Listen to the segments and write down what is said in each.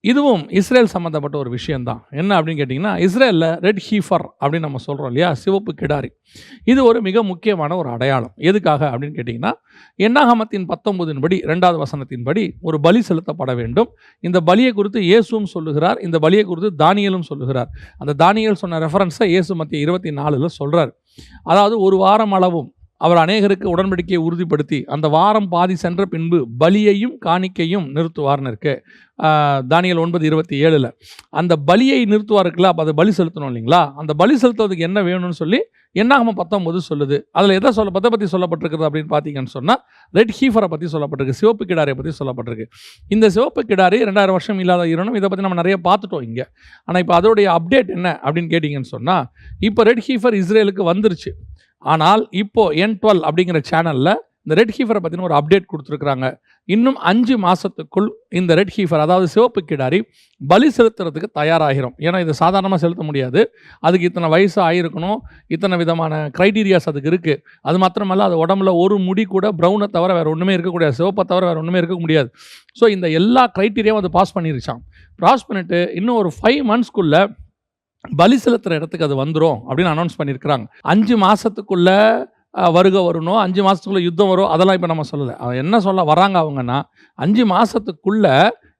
இதுவும் இஸ்ரேல் சம்மந்தப்பட்ட ஒரு விஷயந்தான் என்ன அப்படின்னு கேட்டிங்கன்னா இஸ்ரேலில் ரெட் ஹீஃபர் அப்படின்னு நம்ம சொல்கிறோம் இல்லையா? சிவப்பு கிடாரி. இது ஒரு மிக முக்கியமான ஒரு அடையாளம். எதுக்காக அப்படின்னு கேட்டிங்கன்னா எண்ணாகமத்தின் பத்தொன்பதின் படி ரெண்டாவது வசனத்தின் படி ஒரு பலி செலுத்தப்பட வேண்டும். இந்த பலியை குறித்து இயேசுவும் சொல்லுகிறார். இந்த பலியை குறித்து தானியலும் சொல்லுகிறார். அந்த தானியல் சொன்ன ரெஃபரன்ஸை இயேசு மத்திய இருபத்தி நாலில் சொல்கிறார் அதாவது ஒரு வாரம் அளவும் அவர் அநேகருக்கு உடன்படிக்கையை உறுதிப்படுத்தி அந்த வாரம் பாதி சென்ற பின்பு பலியையும் காணிக்கையும் நிறுத்துவார்னு இருக்கு. தானியல் ஒன்பது இருபத்தி ஏழில். அந்த பலியை நிறுத்துவார் இருக்குல்ல அப்போ அதை பலி செலுத்தணும் இல்லைங்களா? அந்த பலி செலுத்துவதுக்கு என்ன வேணும்னு சொல்லி என்னாகம பத்தொம்போது சொல்லுது. அதில் எதை சொல்ல பத்தை பற்றி சொல்லப்பட்டிருக்குது அப்படின்னு பார்த்தீங்கன்னு சொன்னால் ரெட் ஹீஃபரை பற்றி சொல்லப்பட்டிருக்கு சிவப்பு கிடாரியை பற்றி சொல்லப்பட்டிருக்கு. இந்த சிவப்பு கிடாரி ரெண்டாயிரம் வருஷம் இல்லாத ஈரணும் இதை பற்றி நம்ம நிறைய பார்த்துட்டோம் இங்கே. ஆனால் இப்போ அதோடைய அப்டேட் என்ன அப்படின்னு கேட்டிங்கன்னு சொன்னால் இப்போ ரெட் ஹீஃபர் இஸ்ரேலுக்கு வந்துருச்சு. ஆனால் இப்போ என் டுவெல் அப்படிங்கிற சேனலில் இந்த ரெட் ஹீஃபரை பற்றின ஒரு அப்டேட் கொடுத்துருக்குறாங்க. இன்னும் அஞ்சு மாதத்துக்குள் இந்த ரெட் ஹீஃபர் அதாவது சிவப்பு கிடாரி பலி செலுத்துறதுக்கு தயாராகிறோம் ஏன்னா இது சாதாரணமாக செலுத்த முடியாது. அதுக்கு இத்தனை வயசு ஆகிருக்கணும் இத்தனை விதமான க்ரைட்டீரியாஸ் அதுக்கு இருக்குது அது மாத்திரமல்ல அது உடம்புல ஒரு முடி கூட ப்ரௌனை தவிர வேறு ஒன்றுமே இருக்கக்கூடாது. சிவப்பை தவிர வேறு ஒன்றுமே இருக்க முடியாது. ஸோ இந்த எல்லா க்ரைட்டீரியாவும் அது பாஸ் பண்ணிருச்சான் பாஸ் பண்ணிவிட்டு இன்னும் ஒரு ஃபைவ் மந்த்ஸ்க்குள்ளே பலி செலுத்துகிற இடத்துக்கு அது வந்துடும் அப்படின்னு அனௌன்ஸ் பண்ணியிருக்கிறாங்க அஞ்சு மாதத்துக்குள்ளே வருகை வரணும் அஞ்சு மாதத்துக்குள்ளே யுத்தம் வரும் அதெல்லாம் இப்போ நம்ம சொல்லலை. என்ன சொல்ல வராங்க அவங்கன்னா அஞ்சு மாதத்துக்குள்ளே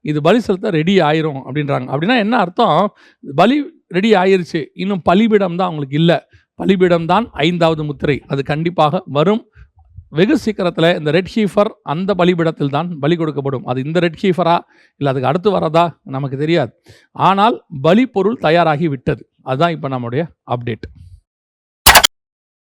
இது பலி செலுத்த ரெடி ஆயிரும் அப்படின்றாங்க. அப்படின்னா என்ன அர்த்தம்? பலி ரெடி ஆயிருச்சு இன்னும் பலிபீடம் தான் அவங்களுக்கு இல்லை. பலிபீடம் தான் ஐந்தாவது முத்திரை. அது கண்டிப்பாக வரும். வெகு சீக்கிரத்தில் இந்த ரெட் ஷீஃபர் அந்த பலிபீடத்தில் தான் பலி கொடுக்கப்படும். அது இந்த ரெட் ஷீஃபரா? இல்லை அதுக்கு அடுத்து வரதா? நமக்கு தெரியாது. ஆனால் பலி பொருள் தயாராகி விட்டது. அதுதான் இப்போ நம்முடைய அப்டேட்.